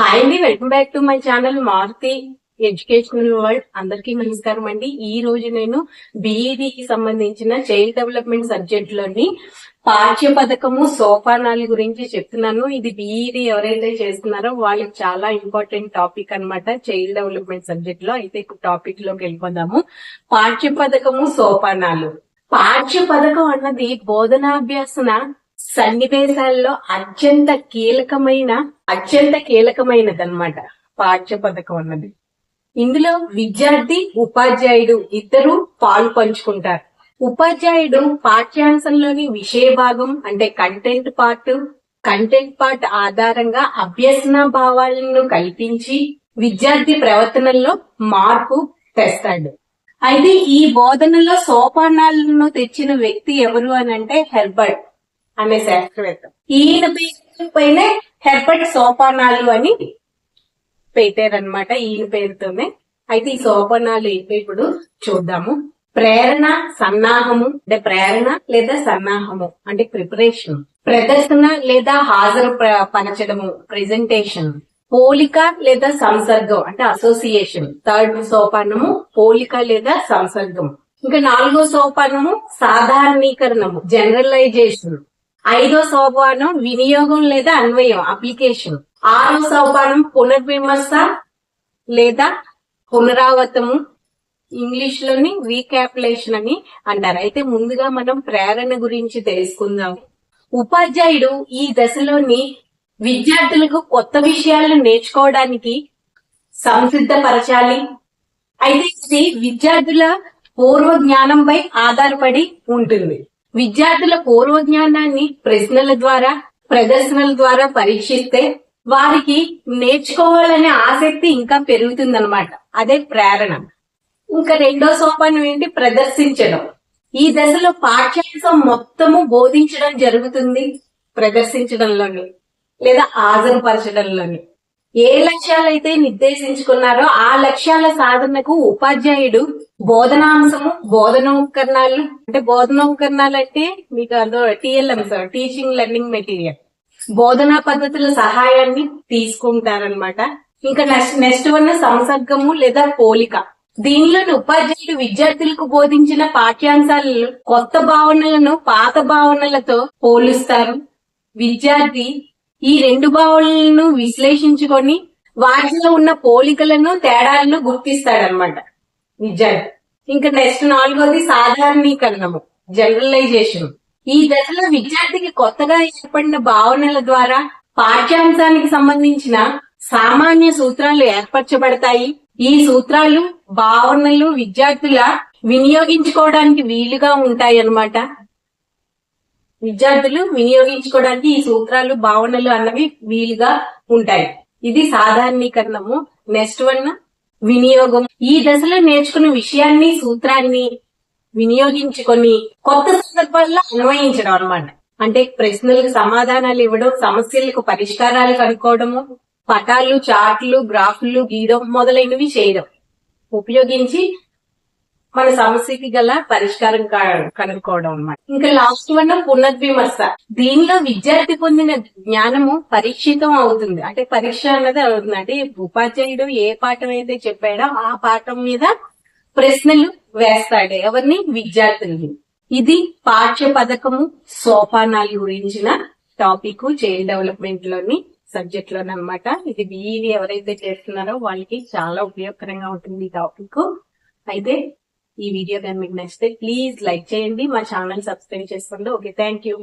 Hi అండి welcome back to my channel Maruti educational world అందరికీ నమస్కారం అండి. ఈ రోజు నేను బీఈడికి కి సంబంధించిన చైల్డ్ డెవలప్మెంట్ సబ్జెక్ట్లోని పాఠ్య పథకము సోపానాల గురించి చెప్తున్నాను. ఇది బీఈడి ఎవరైతే చేస్తున్నారో వాళ్ళకి చాలా ఇంపార్టెంట్ టాపిక్ అన్నమాట చైల్డ్ డెవలప్మెంట్ సబ్జెక్ట్లో. అయితే ఇప్పుడు టాపిక్లోకి వెళ్ళిపోదాము. పాఠ్య పథకము సోపానాలు పాఠ్య పథకం అన్నది బోధనాభ్యాసన సన్నివేశాల్లో అత్యంత కీలకమైన అత్యంత కీలకమైనది అనమాట పాఠ్య పథకం అన్నది. ఇందులో విద్యార్థి ఉపాధ్యాయుడు ఇద్దరు పాలు పంచుకుంటారు. ఉపాధ్యాయుడు పాఠ్యాంశంలోని విషయ భాగం అంటే కంటెంట్ పార్ట్ కంటెంట్ పార్ట్ ఆధారంగా అభ్యసన భావాలను కల్పించి విద్యార్థి ప్రవర్తనల్లో మార్పు తెస్తాడు. అయితే ఈ బోధనలో సోపానాలను తెచ్చిన వ్యక్తి ఎవరు అని అంటే హెర్బర్ట్. అనే శాస్త్రవేత్త ఈయన పేరు పైనే హెర్బర్ట్ సోపానాలు అని పెట్టారనమాట ఈయన పేరుతోనే. అయితే ఈ సోపానాలు ఏంటో ఇప్పుడు చూద్దాము. ప్రేరణ సన్నాహము అంటే ప్రేరణ లేదా సన్నాహము అంటే ప్రిపరేషన్. ప్రదర్శన లేదా హాజరు ప్ర- పరచడము ప్రెజెంటేషన్ పోలిక లేదా సంసర్గం అంటే అసోసియేషన్ థర్డ్ సోపానము పోలిక లేదా సంసర్గం. ఇంకా నాలుగో సోపానము సాధారణీకరణము జనరలైజేషన్ ఐదో సోపానం వినియోగం లేదా అన్వయం అప్లికేషన్. ఆరో సోపానం పునర్విమర్శ లేదా పునరావృతము. ఇంగ్లీష్లోని రీక్యాపులేషన్ అని అంటారు. అయితే ముందుగా మనం ప్రేరణ గురించి తెలుసుకుందాం. ఉపాధ్యాయుడు ఈ దశలోని విద్యార్థులకు కొత్త విషయాలను నేర్చుకోవడానికి సంసిద్ధపరచాలి. అయితే ఇది విద్యార్థుల పూర్వ జ్ఞానంపై ఆధారపడి ఉంటుంది. విద్యార్థుల పూర్వ జ్ఞానాన్ని ప్రశ్నల ద్వారా ప్రదర్శనల ద్వారా పరీక్షిస్తే వారికి నేర్చుకోవాలనే ఆసక్తి ఇంకా పెరుగుతుందన్నమాట. అదే ప్రేరణ. ఇంకా రెండో సోపానం ఏంటి? ప్రదర్శించడం. ఈ దశలో పాఠ్యాంశం మొత్తము బోధించడం జరుగుతుంది ప్రదర్శించడంలోని లేదా హాజరుపరచడంలోని. ఏ లక్ష్యాలైతే నిర్దేశించుకున్నారో ఆ లక్ష్యాల సాధనకు ఉపాధ్యాయుడు బోధనాంశము బోధనోపకరణాలు అంటే బోధనోపకరణాలు అంటే మీకు అందులో TLM sir teaching learning material బోధనా పద్ధతుల సహాయాన్ని తీసుకుంటారనమాట ఇంకా నెక్స్ట్ నెక్స్ట్ ఉన్న సంసర్గము లేదా పోలిక. దీనిలోని ఉపాధ్యాయుడు విద్యార్థులకు బోధించిన పాఠ్యాంశాలలో కొత్త భావనలను పాత భావనలతో పోలుస్తారు. విద్యార్థి ఈ రెండు భావనలను విశ్లేషించుకొని వాటిలో ఉన్న పోలికలను తేడాలను గుర్తిస్తాడనమాట విద్యార్థి ఇంకా నెక్స్ట్ నాలుగోది సాధారణీకరణము జనరలైజేషన్. ఈ దశలో విద్యార్థికి కొత్తగా ఏర్పడిన భావనల ద్వారా పాఠ్యాంశానికి సంబంధించిన సామాన్య సూత్రాలు ఏర్పరచబడతాయి. ఈ సూత్రాలు భావనలు విద్యార్థుల వినియోగించుకోవడానికి వీలుగా ఉంటాయి అన్నమాట విద్యార్థులు వినియోగించుకోవడానికి ఈ సూత్రాలు భావనలు అన్నవి వీలుగా ఉంటాయి. ఇది సాధారణీకరణము. నెక్స్ట్ వన్ వినియోగం. ఈ దశలో నేర్చుకున్న విషయాన్ని సూత్రాన్ని వినియోగించుకొని కొత్త సందర్భాల్లో అన్వయించడం అన్నమాట. అంటే ప్రశ్నలకు సమాధానాలు ఇవ్వడం సమస్యలకు పరిష్కారాలు కనుక్కోవడము పటాలు చార్ట్లు గ్రాఫ్లు గీయడం మొదలైనవి చేయడం. ఉపయోగించి మన సమస్యకి గల పరిష్కారం కనుక్కోవడం అనమాట ఇంకా లాస్ట్ వన్ పునర్విమర్శ. దీనిలో విద్యార్థి పొందిన జ్ఞానము పరీక్షితం అవుతుంది. అంటే పరీక్ష అన్నది అవుతుంది. అంటే ఉపాధ్యాయుడు ఏ పాఠం అయితే చెప్పాడో ఆ పాఠం మీద ప్రశ్నలు వేస్తాడు. ఎవరిని? విద్యార్థుల్ని. ఇది పాఠ్య పథకము సోపానాలు గురించిన టాపిక్ చైల్డ్ డెవలప్మెంట్లోని సబ్జెక్ట్లోని ఇది బీఈడి ఎవరైతే చేస్తున్నారో వాళ్ళకి చాలా ఉపయోగకరంగా ఉంటుంది ఈ టాపిక్. అయితే ఈ వీడియో కానీ మీకు నచ్చితే ప్లీజ్ లైక్ చేయండి. మా ఛానల్ సబ్స్క్రైబ్ చేసుకోండి. Okay thank you